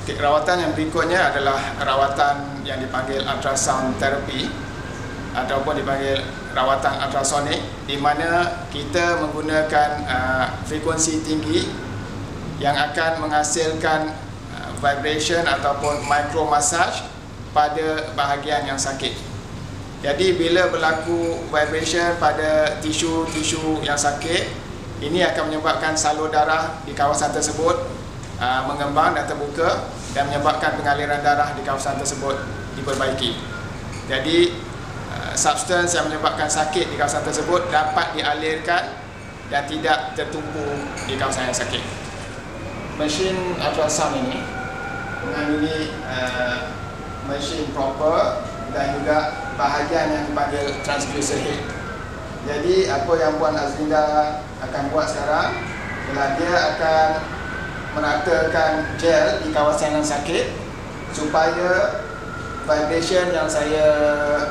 Okay, rawatan yang berikutnya adalah rawatan yang dipanggil ultrasound therapy ataupun dipanggil rawatan ultrasonik di mana kita menggunakan uh, frekuensi tinggi yang akan menghasilkan uh, vibration ataupun micro massage pada bahagian yang sakit. Jadi bila berlaku vibration pada tisu-tisu yang sakit, ini akan menyebabkan salur darah di kawasan tersebut uh, mengembang dan terbuka dan menyebabkan pengaliran darah di kawasan tersebut diperbaiki. Jadi uh, substance yang menyebabkan sakit di kawasan tersebut dapat dialirkan dan tidak tertumpu di kawasan yang sakit. Mesin ultrasound ini mengambil uh, mesin proper dan juga bahagian yang dipanggil transducer head. Jadi apa yang Puan Azrinda akan buat sekarang ialah dia akan meratakan gel di kawasan yang sakit supaya vibration yang saya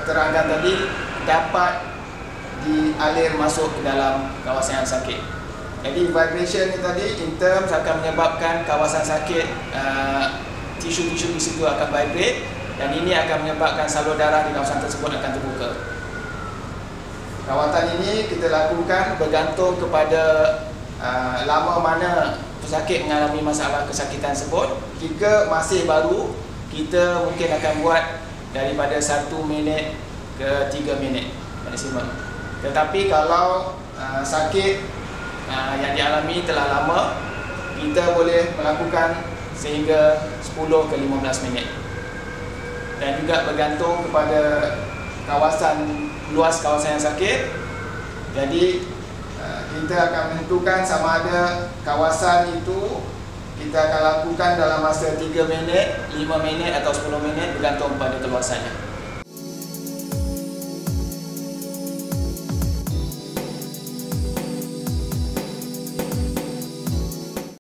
terangkan tadi dapat dialir masuk ke dalam kawasan yang sakit. Jadi vibration ni tadi in terms akan menyebabkan kawasan sakit uh, tisu-tisu di situ akan vibrate dan ini akan menyebabkan salur darah di kawasan tersebut akan terbuka. Rawatan ini kita lakukan bergantung kepada uh, lama mana pesakit mengalami masalah kesakitan tersebut jika masih baru kita mungkin akan buat daripada 1 minit ke 3 minit. Maksimum tetapi kalau uh, sakit uh, yang dialami telah lama kita boleh melakukan sehingga 10 ke 15 minit. Dan juga bergantung kepada kawasan luas kawasan yang sakit. Jadi kita akan menentukan sama ada kawasan itu kita akan lakukan dalam masa 3 minit, 5 minit atau 10 minit bergantung pada keluasannya.